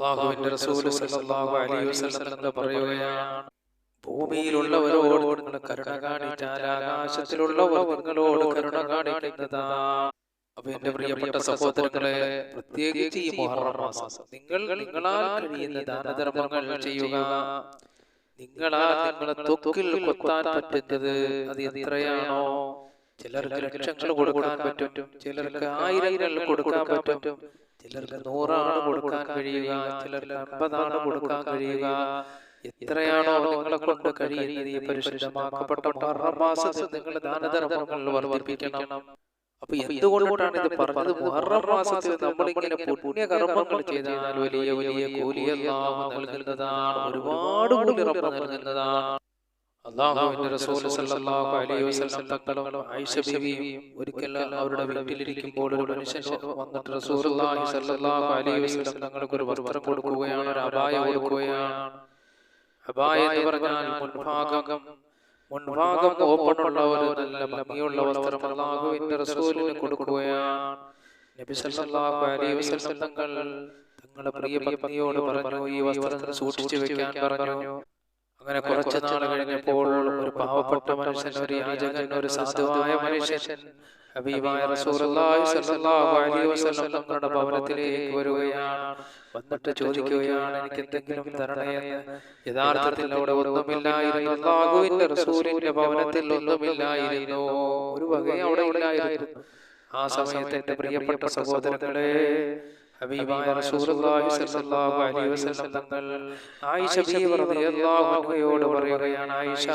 അള്ളാഹുവിന്റെ റസൂൽ സല്ലല്ലാഹു അലൈഹി വസല്ലം പറയുകയാണ്. ഭൂമിയിലുള്ളവരോട് നിങ്ങൾ കരുണ കാണിച്ചാൽ ആകാശത്തിലുള്ളവർ നിങ്ങളോട് കരുണ കാണിക്കുന്നതാ. അപ്പൊ എന്റെ പ്രിയപ്പെട്ട സഹോദരങ്ങളെ പ്രത്യേകിച്ച് ഈ മുഹറം മാസം നിങ്ങൾ നിങ്ങളാൽ കഴിയുന്ന ദാനധർമ്മങ്ങൾ ചെയ്യുക. നിങ്ങളാ നിങ്ങളെ തൊക്കിൽ കൊത്താൻ പറ്റുന്നത് അത് എത്രയാണോ? ചിലർക്ക് ലക്ഷങ്ങൾ കൊടുക്കാൻ പറ്റും. ചിലർക്ക് ആയിരങ്ങൾ കൊടുക്കാൻ പറ്റും. ചിലർക്ക് നൂറാണ് കൊടുക്കാൻ കഴിയുക ചിലർക്ക് അമ്പതാണ് കൊടുക്കാൻ കഴിയുക. എത്രയാണോ നിങ്ങളെ കൊണ്ട് കഴിയുന്നത് ഈ പരിശുദ്ധമാക്കപ്പെട്ട മാസത്തിൽ നിങ്ങൾ ദാനധർമ്മങ്ങൾ വർദ്ധിപ്പിക്കണം. അപ്പൊ എന്തുകൊണ്ടാണ് ഇത് പറഞ്ഞത്? മുഹറം മാസത്തിൽ നമ്മളിങ്ങനെ പുണ്യകർമ്മങ്ങൾ ചെയ്താൽ വലിയ വലിയ കൂലിയെല്ലാം നൽകുന്നതാണ്. ഒരുപാട് കൂടി റബ്ബ് നൽകുന്നതാണ്. അള്ളാഹുവിന്റെ റസൂൽ സല്ലല്ലാഹു അലൈഹി വസല്ലം തങ്ങളും ആയിഷ ബീവിയും ഒരിക്കൽ അവരുടെ വീട്ടിലിരിക്കുമ്പോൾ ഒരു മനുഷ്യൻ വന്നിട്ട് റസൂലുള്ളാഹി സല്ലല്ലാഹു അലൈഹി വസല്ലം തങ്ങൾക്ക് ഒരു വസ്ത്രം കൊടുക്കുകയാണ് ഒരു അബായ കൊടുക്കുകയാണ്. അബായ എന്ന് പറഞ്ഞാൽ മുൻഭാഗം മുൻഭാഗം ഓപ്പണുള്ള ഒരു നല്ല ഭംഗിയുള്ള വസ്ത്രം അള്ളാഹുവിന്റെ റസൂലിന് കൊടുക്കുകയാണ്. നബി സല്ലല്ലാഹു അലൈഹി വസല്ലം തങ്ങൾ തങ്ങളുടെ പ്രിയ പത്നിയോട് പറഞ്ഞു ഈ വസ്ത്രം സൂക്ഷിച്ചു വെക്കാൻ പറഞ്ഞു. അങ്ങനെ കുറച്ചു നാൾ കഴിഞ്ഞപ്പോൾ ഒരു പാവപ്പെട്ട മനുഷ്യൻ ഒരു യാചകൻ ഒരു സാധുവായ മനുഷ്യൻ ഹബീബായ റസൂലുള്ളാഹി സ്വല്ലല്ലാഹു അലൈഹി വസല്ലം തങ്ങളുടെ ഭവനത്തിലേക്ക് വരികയാണ്. വന്നിട്ട് ചോദിക്കുകയാണ് എനിക്ക് എന്തെങ്കിലും തരണയെന്ന് യഥാർത്ഥത്തിൽ അവിടെ ഒന്നുമില്ലായിരുന്നു. അല്ലാഹുവിന്റെ റസൂലിന്റെ ഭവനത്തിൽ ഒന്നുമില്ലായിരുന്നു. ഒരു വകയും അവിടെ ഇല്ലായിരുന്നു. ആ സമയത്ത് എന്റെ പ്രിയപ്പെട്ട സഹോദരങ്ങളെ ഹബീബായ റസൂലുള്ളാഹി സ്വല്ലല്ലാഹു അലൈഹി വസല്ലം തങ്ങൾ ആയിഷ ബീവി റളിയല്ലാഹു അൻഹയോട് പറയുകയാണ് ആയിഷ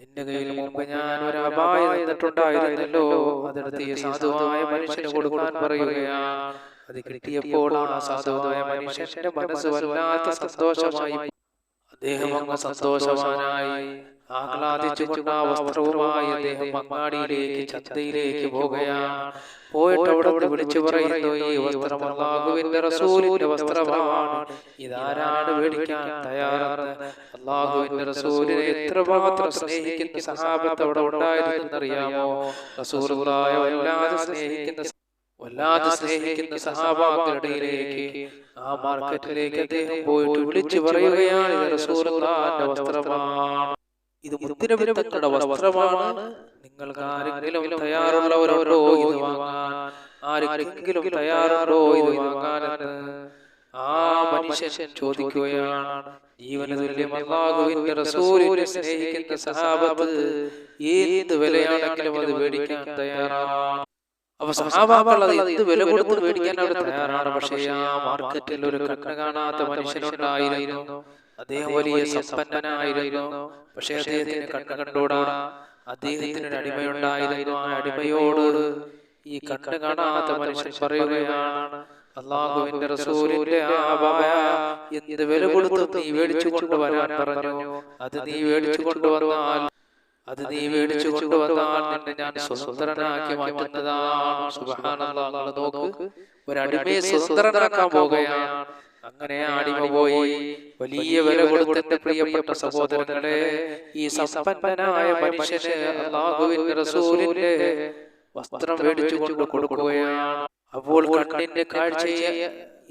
നിന്റെ കയ്യിൽ മുമ്പ് ഞാൻ ഒരു അപായം തന്നിട്ടുണ്ടായിരുന്നല്ലോ അതെടുത്ത് സാധുവായ മനുഷ്യന് കൊടുക്കാൻ പറയുകയാണ്. അത് കിട്ടിയപ്പോൾ ആ സാധുവായ മനുഷ്യന്റെ മനസ്സ് വല്ലാത്ത സന്തോഷമായി അദ്ദേഹം അങ്ങ് സന്തോഷവാനായി. ആഹ്ലാദിച്ചുകൊണ്ട് വസ്ത്രവുമായി അദ്ദേഹം അങ്ങാടിയിലേക്ക് ചന്തയിലേക്ക് പോകുകയാണ്. പോയിട്ട് അവിടെ വിളിച്ചു പറയുന്നു ഈ വസ്ത്രം അള്ളാഹുവിന്റെ റസൂലിന്റെ വസ്ത്രമാണ്. ഇതാരാണ് മേടിക്കാൻ തയ്യാറെന്ന്? അള്ളാഹുവിന്റെ റസൂലിനെ എത്രമാത്രം സ്നേഹിക്കുന്ന സഹാബത്ത് അവിടെ ഉണ്ടായിരുന്നെന്നറിയാമോ? റസൂലുള്ളായ വല്ലാതെ സ്നേഹിക്കുന്ന വല്ലാതെ സ്നേഹിക്കുന്ന സഹാബാക്കളുടെ ഇടയിലേക്ക് ആ മാർക്കറ്റിലേക്ക് അദ്ദേഹം പോയിട്ട് വിളിച്ചു പറയുകയാണ് റസൂലുള്ളാഹിന്റെ വസ്ത്രമാണ്. ഇത് മുത്തിനബി തങ്ങളുടെ വസ്ത്രമാണ്. നിങ്ങൾക്ക് ആരെങ്കിലും തയ്യാറുള്ളവരുണ്ടോ ഇത് വാങ്ങാൻ? ആരെങ്കിലും തയ്യാറുണ്ടോ ഇത് വാങ്ങാനെന്ന് ആ മനുഷ്യൻ ചോദിക്കുകയാണ്. ജീവന തുല്യം റസൂലിനെ സ്നേഹിക്കുന്ന സഹാബത്ത് ഏത് വിലയാണെങ്കിലും അത് മേടിക്കാൻ തയ്യാറാണ്. അപ്പൊ സഹാബാക്കൾ എന്ത് വില കൊടുത്ത് മേടിക്കാൻ അവിടെ തയ്യാറാണ്? പക്ഷേ ആ മാർക്കറ്റിൽ ഒരു കണ്ണ് കാണാത്ത മനുഷ്യനുണ്ടായിരുന്നു. അദ്ദേഹം വലിയ സമ്പന്നനായിരുന്നു. പക്ഷേ അദ്ദേഹത്തിന് കണ്ണ് കണ്ടോടാ. അദ്ദേഹത്തിന് ഒരു അടിമയുണ്ടായിരുന്നു. ആ അടിമയോട് ഈ കണ്ണ് കാണാത്ത മനുഷ്യൻ പറയുകയാണ് അള്ളാഹുവിന്റെ റസൂലിന്റെ ആവായ എന്ത് വില കൊടുത്ത് നീ മേടിച്ചു കൊണ്ടുവരാൻ പറഞ്ഞു. അത് നീ മേടിച്ചു കൊണ്ടുവന്നാൽ അത് നീ മേടിച്ചു കൊണ്ടുവന്നാൽ നിന്നെ ഞാൻ സ്വതന്ത്രനാക്കി മാറ്റുന്നതാണ്. നോക്ക്. സ്വതന്ത്രനാക്കാൻ പോകുകയാണ് അങ്ങനെ അടിമ പോയി. വലിയ വില പ്രിയപ്പെട്ട സഹോദരങ്ങളെ ഈ സമ്പന്നനായ മനുഷ്യന് അള്ളാഹുവിന്റെ റസൂലിന്റെ വസ്ത്രം കൊടുക്കുകയാണ്. അപ്പോൾ കണ്ണിന്റെ കാഴ്ചയെ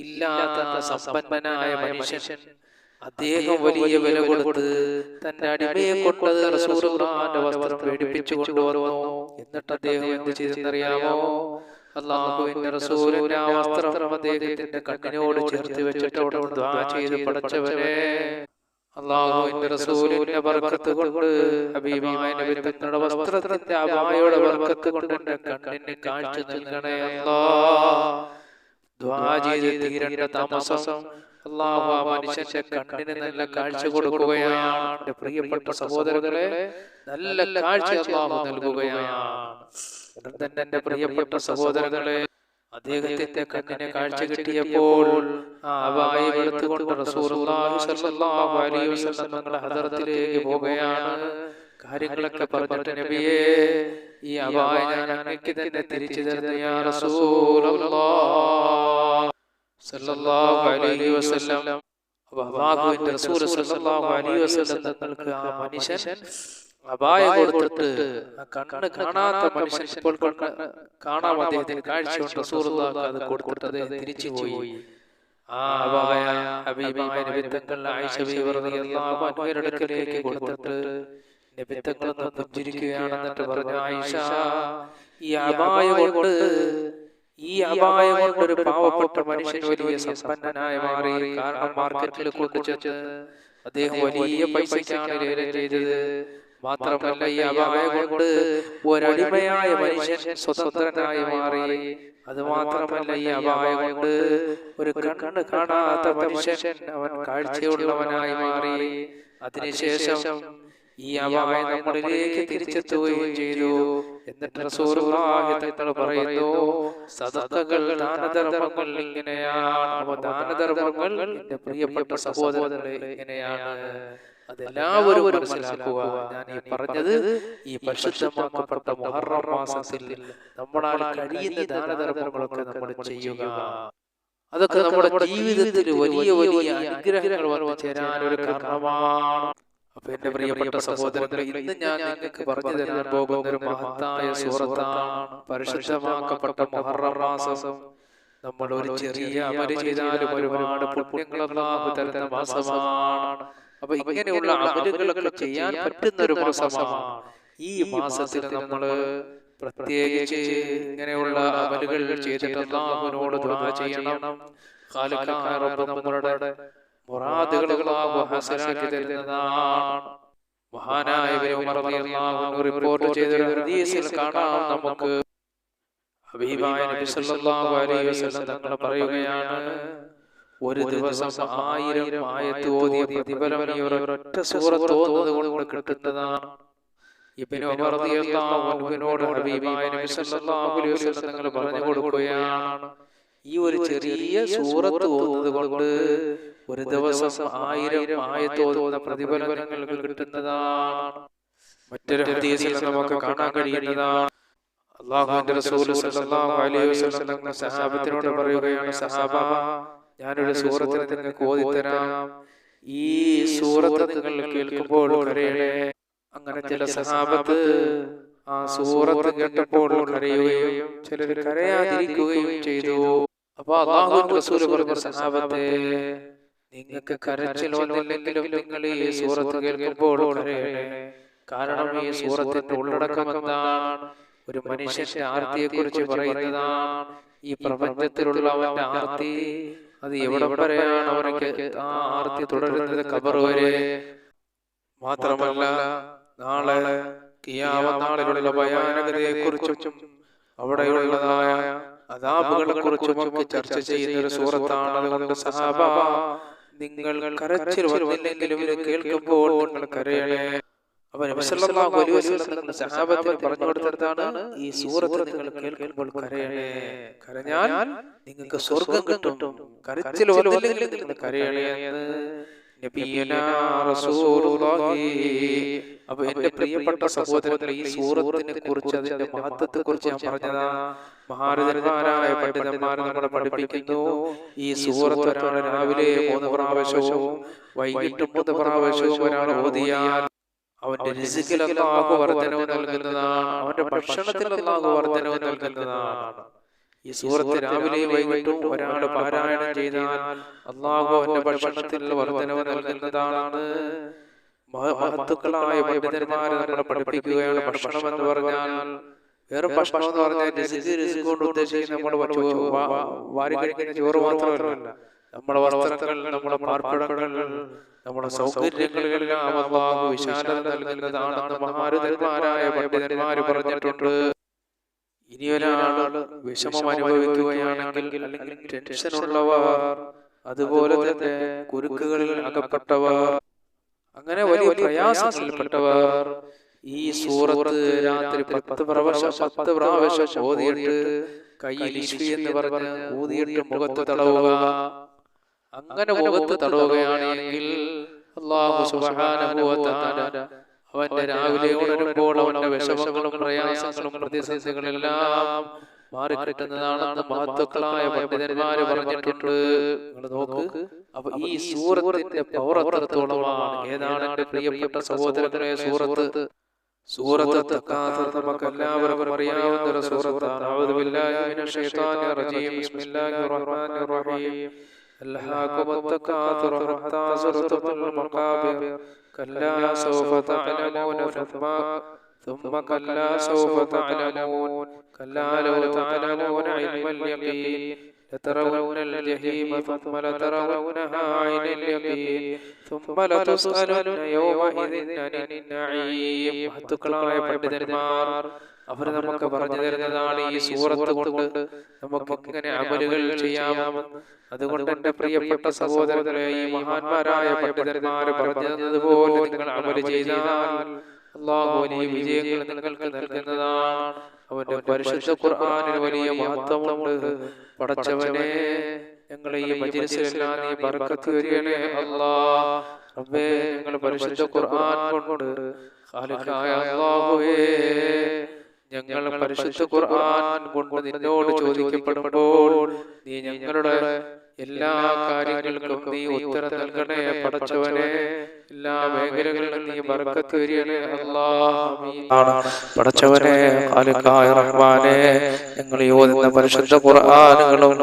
ഇല്ലാത്ത സമ്പന്നനായ മനുഷ്യൻ അദ്ദേഹം വലിയ വില കൊടുത്ത് തന്റെ അടിമയെ കൊണ്ടത് റസൂലുള്ളാഹിന്റെ വസ്ത്രം പേടിപ്പിച്ചു കൊണ്ടുവന്നു. എന്നിട്ട് അദ്ദേഹം എന്ത് ചെയ്തെന്നറിയാമോ? അള്ളാഹുവിന്റെ റസൂലിന്റെ ആ വസ്ത്രം അദ്ദേഹത്തിന്റെ കണ്ണിനോട് ചേർത്ത് വെച്ചിട്ട് അവിടെ ദ്വാ ചെയ്ത് പടച്ചവരെ അള്ളാഹുവിന്റെ റസൂലിന്റെ ബർക്കത്ത് കൊണ്ട് ഹബീബായ നബി തങ്ങളുടെ വസ്ത്രത്തിന്റെ അബായയുടെ ബർക്കത്ത് കൊണ്ട് എന്റെ കണ്ണിന് കാഴ്ച നൽകണേ അല്ലാ ദ്വാ ചെയ്ത് തീരേണ്ട താമസം അള്ളാഹു ആ മനുഷ്യന്റെ കണ്ണിന് നല്ല കാഴ്ച കൊടുക്കുകയാണ്. എന്റെ പ്രിയപ്പെട്ട സഹോദരങ്ങളെ നല്ല കാഴ്ച അള്ളാഹു നൽകുകയാണ്. തന്നെ എന്റെ പ്രിയപ്പെട്ട സഹോദരങ്ങളെ അദ്ദേഹത്തിന്റെ കണ്ണിന് കാഴ്ച കിട്ടിയപ്പോൾ ഹദറത്തിലേക്ക് പോവുകയാണ് കാര്യങ്ങളൊക്കെ പറഞ്ഞിട്ട് നബിയേ ഈ അവായ ഞാൻ അങ്ങക്ക് തന്നെ തിരിച്ചു തരുന്ന സല്ലല്ലാഹു അലൈഹി വസല്ലം. അലൈഹി വസല്ലം മനുഷ്യൻ ആയിഷ അൻഹയുടെ പറഞ്ഞു ആയിഷ ഈ അപായ കൊണ്ട് ഈ അപായം കൊണ്ട് ഒരു പാവപ്പെട്ട മനുഷ്യൻ വലിയ സമ്പന്നനായി മാറി കാരണം മാർക്കറ്റിൽ കൊണ്ടുചെന്ന് അദ്ദേഹം വലിയ പൈസയ്ക്കാണ് ലേലം ചെയ്തത്. മാത്രമല്ല ഈ അപായം കൊണ്ട് ഒരടിമയായ മനുഷ്യൻ സ്വതന്ത്രനായി മാറി. അത് മാത്രമല്ല ഈ അപായം കൊണ്ട് ഒരു കണ്ണ് കാണാത്ത മനുഷ്യൻ അവൻ കാഴ്ചയുള്ളവനായി മാറി. അതിനുശേഷം ഈ അപായ നമ്മളിലേക്ക് തിരിച്ചെത്തുകയും ചെയ്തു. എന്നിട്ട് തങ്ങൾ പറയുന്നു സദത്തകൾ ദാനധർമ്മങ്ങൾ ഇങ്ങനെയാണ്. ദാനധർമ്മങ്ങൾ എന്റെ പ്രിയപ്പെട്ട സഹോദരങ്ങൾ ഇങ്ങനെയാണ്. അതെല്ലാവരും മനസ്സിലാക്കുക. ഞാൻ ഈ പറഞ്ഞത് ഈ പരിശുദ്ധമാക്കപ്പെട്ട മുഹറം മാസത്തിൽ നമ്മളാൽ കഴിയുന്ന ദാനധർമ്മങ്ങളൊക്കെ നമ്മൾ ചെയ്യുക. അതൊക്കെ നമ്മുടെ ജീവിതത്തിൽ വലിയ വലിയ അനുഗ്രഹങ്ങൾ വന്നു ചേരാൻ ഒരു കാരണമാണ്. അപ്പൊ എന്റെ പ്രിയപ്പെട്ട സഹോദരങ്ങളെ ഇന്ന് ഞാൻ നിങ്ങൾക്ക് പറഞ്ഞു തരാൻ പോകുന്ന ഒരു മഹത്തായ സൂറത്താണ് പരിശുദ്ധമാക്കപ്പെട്ട മുഹറം മാസം. നമ്മൾ ഒരു ചെറിയ അമൽ ചെയ്താലും ഒരുപാട് പുണ്യങ്ങളെല്ലാം തരുന്ന മാസമാണ്. അപ്പൊ ഇങ്ങനെയുള്ള അമലുകളൊക്കെ ചെയ്യാൻ പറ്റുന്ന ഒരു മാസമാണ്. ഈ മാസത്തിൽ നമ്മൾ പ്രത്യേകിച്ച് ഇങ്ങനെയുള്ള അമലുകൾ ചെയ്തിട്ട് അള്ളാഹുവിനോട് ദുആ ചെയ്യണം. റബ്ബ് നമ്മളുടെ മുറാദുകൾ തരുന്നതാണ്. മഹാനായ റിപ്പോർട്ട് ചെയ്ത ഹദീസിൽ കാണാം നമുക്ക് ഹബീബായ നബി സല്ലല്ലാഹു അലൈഹി വസല്ലം തങ്ങൾ പറയുകയാണ് ഒരു ദിവസം ആയിരം ആയത്ത് ഓതിയ പ്രതിഫലം ഈ ഒരൊറ്റ സൂറത്ത് ഓതുന്നത് കൊണ്ട് കിട്ടുന്നതാണ്. ഇബ്നു ഉമർ റളിയല്ലാഹു അൻഹുവിനോട് ഹബീബായ നബി സല്ലല്ലാഹു അലൈഹി വസല്ലം തങ്ങൾ പറഞ്ഞു കൊടുക്കുകയാണ്. ഈ ഒരു ചെറിയ സൂറത്ത് ഓതുന്നത് കൊണ്ട് ഒരു ദിവസം ആയിരം ആയത്ത് ഓതുന്ന പ്രതിഫലം നിങ്ങൾക്ക് കിട്ടുന്നതാണ്. മറ്റൊരു ഹദീസിൽ നമുക്ക് കാണാൻ കഴിയുന്നതാണ്. അള്ളാഹുവിന്റെ റസൂൽ സല്ലല്ലാഹു അലൈഹി വസല്ലം സഹാബത്തിനോട് പറയുകയാണ് സഹാബ ഞാനൊരു സൂറത്തിൽ നിങ്ങൾക്ക് തരാം ഈ സൂറത്ത് നിങ്ങൾ കേൾക്കുമ്പോൾ കരയണേ അങ്ങനെ ചില സഹാബത്ത് ആ സൂറത്ത് കേട്ടപ്പോൾ കരയുകയും ചിലർ കരയാതിരിക്കുകയും ചെയ്തു. അപ്പൊ അള്ളാഹുവിന്റെ റസൂൽ പറഞ്ഞ സഹാബത്തെ നിങ്ങൾക്ക് കരച്ചിൽ വന്നില്ലെങ്കിലും നിങ്ങൾ ഈ സൂറത്ത് കേൾക്കുമ്പോൾ കാരണം ഈ സൂറത്തിന്റെ ഉള്ളടക്കം എന്താണ്? ഒരു മനുഷ്യന്റെ ആർത്തിയെ കുറിച്ച് പറയുന്നതാണ്. ഈ പ്രപഞ്ചത്തിലുള്ള അവന്റെ ആർത്തി അത് എവിടെ വരെയാണ് അവർക്ക് ആ ആർത്തി തുടരുന്നത് കബർ വരെ. മാത്രമല്ല നാളെ കിയാവ നാളിലുള്ള ഭയാനകതയെ കുറിച്ചും അവിടെയുള്ളതായ അതാപുകളെ കുറിച്ചും ഒക്കെ ചർച്ച ചെയ്യുന്ന ഒരു സൂറത്താണ് അതുകൊണ്ട് സഹാബ. നിങ്ങൾ കരച്ചിൽ വന്നില്ലെങ്കിലും ഇത് കേൾക്കുമ്പോൾ നിങ്ങൾ കരയണേ. സഹാബത്തിന് പറഞ്ഞു കൊടുത്തതാണ് ഈ സൂറത്ത് നിങ്ങൾ കേൾക്കുമ്പോൾ കരയണേ. കരഞ്ഞാൽ നിങ്ങൾക്ക് സ്വർഗം കിട്ടും. കരച്ചിൽ വന്നില്ലെങ്കിൽ നിങ്ങൾ കരയണേ എന്ന് നബിയനാ റസൂലുള്ളാഹി അപ്പൊ എന്റെ പ്രിയപ്പെട്ട സഹോദരങ്ങളെ ഈ സൂറത്തിനെ കുറിച്ച് അതിന്റെ മഹത്വത്തെ കുറിച്ച് ഞാൻ പറഞ്ഞതാ മഹാരഥന്മാരായ പണ്ഡിതന്മാർ നമ്മളെ പഠിപ്പിക്കുന്നു. ഈ സൂറത്ത് ഒരാൾ രാവിലെ മൂന്ന് പ്രാവശ്യവും വൈകിട്ട് മൂന്ന് പ്രാവശ്യവും ഒരാൾ ഓതിയാൽ അവന്റെ രിസിക്കിൽ അല്ലാഹു വർധനവ് നൽകുന്നതാണ്. അവന്റെ ഭക്ഷണത്തിൽ അല്ലാഹു വർധനവ് നൽകുന്നതാണ്. ഈ സൂറത്ത് രാവിലെ വൈകിട്ടും ഒരാൾ പാരായണം ചെയ്താൽ അള്ളാഹു അവന്റെ ഭക്ഷണത്തിൽ വർധനവ് നൽകുന്നതാണ്. മഹത്തുക്കളായ പണ്ഡിതന്മാരെ നമ്മളെ പഠിപ്പിക്കുകയാണ് ഭക്ഷണം എന്ന് പറഞ്ഞാൽ വേറെ ഭക്ഷണം എന്ന് പറഞ്ഞാൽ രസിക് രസിക് കൊണ്ട് ഉദ്ദേശിക്കുന്ന നമ്മുടെ വാരി കഴിക്കുന്ന ചോറ് മാത്രമല്ല. നമ്മുടെ വസ്ത്രങ്ങൾ നമ്മുടെ പാർപ്പിടങ്ങൾ നമ്മുടെ സൗകര്യങ്ങളിലെല്ലാം അള്ളാഹു വിശാലത നൽകുന്നതാണെന്ന് മഹാരഥന്മാരായ പണ്ഡിതന്മാര് പറഞ്ഞിട്ടുണ്ട്. ഇനി ഒരാൾ വിഷമം അനുഭവിക്കുകയാണെങ്കിൽ അല്ലെങ്കിൽ ടെൻഷൻ ഉള്ളവർ അതുപോലെ തന്നെ കുരുക്കുകളിൽ അകപ്പെട്ടവർ അങ്ങനെ വലിയ പ്രയാസങ്ങളിൽപ്പെട്ടവർ ഈ സൂറത്ത് രാത്രി പത്ത് പ്രാവശ്യം പത്ത് പ്രാവശ്യം ഓതിയിട്ട് കയ്യിൽ എന്ന് പറഞ്ഞ് ഊതിയിട്ട് മുഖത്ത് തടവുക. അങ്ങനെ മുഖത്ത് തടവുകയാണെങ്കിൽ അള്ളാഹു അവന്റെ രാവിലെ ഉണരുമ്പോൾ അവന്റെ വിഷമങ്ങളും പ്രയാസങ്ങളും പ്രതിസന്ധികളെല്ലാം മാറിക്കുന്നതാണെന്ന് മഹത്വക്കളായ പണ്ഡിതന്മാര് പറഞ്ഞിട്ടുണ്ട്. നോക്ക്. അപ്പൊ ഈ സൂറത്തിന്റെ പവർ ഏതാണ് എന്റെ പ്രിയപ്പെട്ട സഹോദരങ്ങളെ സൂറത്ത്. സൂറത്ത്. തക്കാസർ നമുക്ക് എല്ലാവർക്കും അറിയാവുന്ന ബില്ലാഹി മിനശ് ശൈത്താനിർ ബിസ്മില്ലാഹിർ റഹ്മാനിർ റഹീം. അൽഹാകും തക്കാസർ ഹത്താ സുറത്തുൽ മഖാബിർ. സൗഫ തഅലമൂന ഫമാ ثم كلا سوف تعلمون كلا لو تعلمون علم اليقين لترون الجحيم ثم لترونها عين اليقين ثم لتسألن يومئذ عن النعيم മഹത്തുക്കളായ പണ്ഡിതന്മാർ അവർ നമുക്ക് പറഞ്ഞു തരുന്നതാണ് ഈ സൂറത്ത് കൊണ്ട് നമുക്ക് ഇങ്ങനെ അമലുകൾ ചെയ്യാമെന്ന് അതുകൊണ്ട് എന്റെ പ്രിയപ്പെട്ട സഹോദരങ്ങളെ ഈ മഹാന്മാരായ പണ്ഡിതന്മാര് പറഞ്ഞു തന്നതുപോലെ നിങ്ങൾ അമല് ചെയ്താൽ അള്ളാഹു വലിയ വിജയങ്ങൾ നിങ്ങൾക്ക് നൽകുന്നതാണ്. അവന്റെ പരിശുദ്ധ ഖുർആനിൽ വലിയ മഹത്വമുണ്ട്. പടച്ചവനെ ഞങ്ങളെ ഈ മജിലിസിലെല്ലാം നീ ബർക്കത്ത് വരികണേ അല്ലാ റബ്ബേ ഞങ്ങൾ പരിശുദ്ധ ഖുർആൻ കൊണ്ട് ഖാലിഖായ അല്ലാഹുവേ ഞങ്ങൾ പരിശുദ്ധ ഖുർആൻ കൊണ്ട് നിന്നോട് ചോദിക്കപ്പെടുമ്പോൾ നീ ഞങ്ങളുടെ എല്ലാ കാര്യങ്ങൾക്കും നീ ഉത്തരം നൽകണേ പടച്ചവനെ എല്ലാ മേഖലകളിലും നീ ബർക്കത്ത് വരികണേ അല്ലാഹ് പടച്ചവനെ ഖാലിഖായ റഹ്മാനെ ഞങ്ങൾ യോജിക്കുന്ന പരിശുദ്ധ ഖുർആനുകളും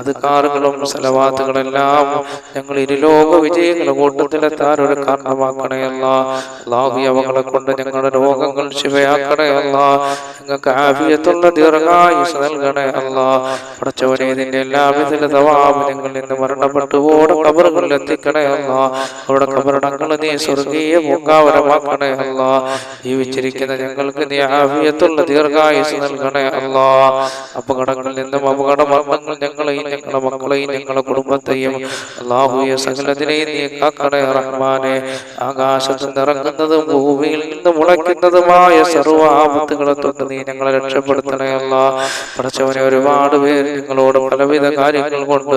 അധികാറുകളും സലവാത്തുകളെല്ലാം ഞങ്ങൾ ഇരുലോക വിജയങ്ങൾ കൂട്ടത്തിലെത്താൻ ഒരു കാരണമാക്കണേ അല്ല. അള്ളാഹു അവകളെ കൊണ്ട് ഞങ്ങളുടെ രോഗങ്ങൾ ശിവയാക്കണേ അല്ല. ഞങ്ങൾക്ക് ആഫിയത്തുള്ള ദീർഘായുസ് നൽകണേ അല്ല. പടച്ചവനെ ഇതിന്റെ എല്ലാവിധ തവാബ് ഞങ്ങൾ നിന്ന് മരണപ്പെട്ടു ഓടെ കബറുകളിൽ എത്തിക്കണയല്ല അവരുടെ കബറടങ്ങൾ നീ സ്വർഗീയ പൂങ്കാവരമാക്കണയല്ല ജീവിച്ചിരിക്കുന്ന ഞങ്ങൾക്ക് നീ ആഫിയത്തുള്ള ദീർഘായുസ് നൽകണയല്ല അപകടങ്ങളിൽ നിന്നും അപകട മരണങ്ങൾ ഞങ്ങളെയും ഞങ്ങളുടെ മക്കളെയും ഞങ്ങളുടെ കുടുംബത്തെയും അള്ളാഹുയെ സകലത്തിനെയും നീ കാക്കണേ റഹ്മാനെ. ആകാശത്ത് നിറങ്ങുന്നതും ഭൂമിയിൽ നിന്ന് മുളയ്ക്കുന്നതുമായ സർവ ആപത്തുകളെ തൊട്ട് നീ ഞങ്ങളെ രക്ഷപ്പെടുത്തണേ അല്ല. പഠിച്ചവനെ ഒരുപാട് പേര് നിങ്ങളോട് പലവിധ കാര്യങ്ങൾ കൊണ്ട്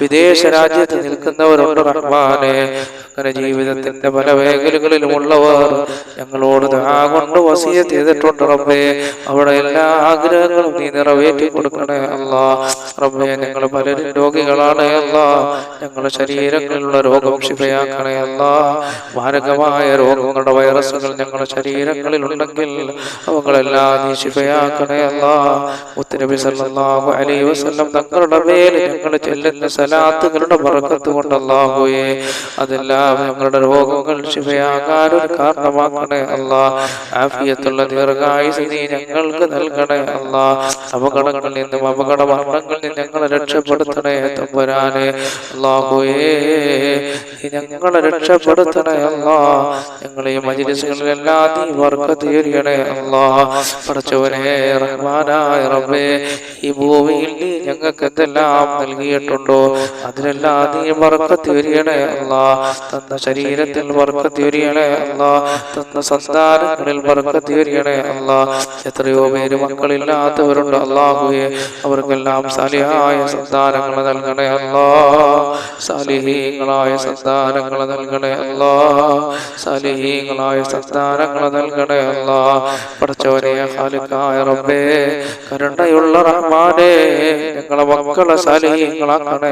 വിദേശ രാജ്യത്ത് നിൽക്കുന്നവരുണ്ട് റഹ്മാനെ. അങ്ങനെ ജീവിതത്തിന്റെ പല മേഖലകളിലുമുള്ളവർ ഞങ്ങളോട് കൊണ്ട് വസീയ ചെയ്തിട്ടുണ്ട് റബ്ബേ. അവിടെ എല്ലാ ആഗ്രഹങ്ങളും നീ നിറവേറ്റി കൊടുക്കണേ അല്ല. റബ്ബേ ഞങ്ങൾ പലരും രോഗികളാണ് അല്ല. ഞങ്ങളുടെ ശരീരങ്ങളിലുള്ള രോഗം ക്ഷിപയാക്കണേ അല്ല. മാരകമായ രോഗങ്ങളുടെ വൈറസുകൾ ഞങ്ങളുടെ ശരീരങ്ങളിൽ ഉണ്ടെങ്കിൽ അവങ്ങളെല്ലാം നീ ശിപയാക്കണേ അല്ല. മുത്തനബി വസല്ലം തങ്ങളുടെ മേൽ ഞങ്ങൾ ചെല്ലുന്ന സലാത്തുകളുടെ പറക്കത്ത് കൊണ്ട് അല്ലാഹുവേ അതെല്ലാം ഞങ്ങളുടെ രോഗങ്ങൾ ശിവയാകാൻ ഒരു കാരണമാക്കണേ അല്ല. ആഫിയത്തുള്ള ദീർഘായുസ് നീ ഞങ്ങൾക്ക് നൽകണേ അല്ല. അപകടങ്ങളിൽ നിന്നും അപകട മരണങ്ങളിൽ നിന്ന് ഞങ്ങളെ രക്ഷപ്പെടുത്തണേ തമ്പുരാനെ. അല്ലാഹുവേ ഞങ്ങളെ രക്ഷപ്പെടുത്തണേ അല്ല. ഞങ്ങളെ ഈ മജിലിസുകളിലെല്ലാം നീ ബർക്കത്ത് ചെയ്യണേ അല്ലാ. പടച്ചവനെ റഹ്മാനായ റബ്ബേ ഈ ഭൂമിയിൽ നീ ഞങ്ങൾക്ക് എന്തെല്ലാം നൽകിയിട്ടുണ്ടോ? അതിലെല്ലാം നീ ബർക്കത്ത് വരികണേ അല്ല. തന്ന ശരീരത്തിൽ ബർക്കത്ത് വരികണേ അല്ല. തന്ന സന്താനങ്ങളിൽ ബർക്കത്ത് വരികണേ അല്ല. എത്രയോ പേര് മക്കളില്ലാത്തവരുണ്ട് അല്ലാഹുവേ. അവർക്കെല്ലാം സാലിഹായ സന്താനങ്ങൾ നൽകണേ അല്ലാ. സാലിഹീങ്ങളായ സന്താനങ്ങൾ നൽകണേ അല്ലാ. സാലിഹീങ്ങളായ സന്താനങ്ങൾ നൽകണേ അല്ലാ. പഠിച്ചവരെ ഖാലിഖായ റബ്ബേ കരുണയുള്ള റഹ്മാനെ ഞങ്ങളെ മക്കളെ സാലിഹീങ്ങളാക്കണേ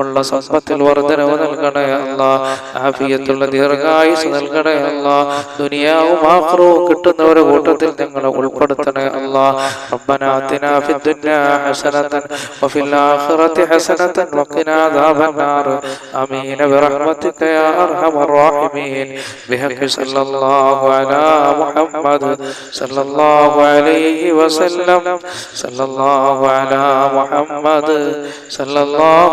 ഉള്ള സമ്പത്തിൽ വർധനവ് നൽകണേ അല്ല ആഫിയത്തുള്ള ദീർഘായുസ് നൽകണേ അല്ല ദുനിയാവും ആക്രവും കിട്ടുന്നവരുടെ കൂട്ടത്തിൽ ഞങ്ങളെ ഉൾപ്പെടുത്തണേ അല്ലാ ربنا آتنا في الدنيا حسنة وفي الآخرة حسنة وقنا عذاب النار آمين برحمتك يا أرحم الراحمين بحق صلى الله على محمد صلى الله عليه وسلم صلى الله على محمد صلى الله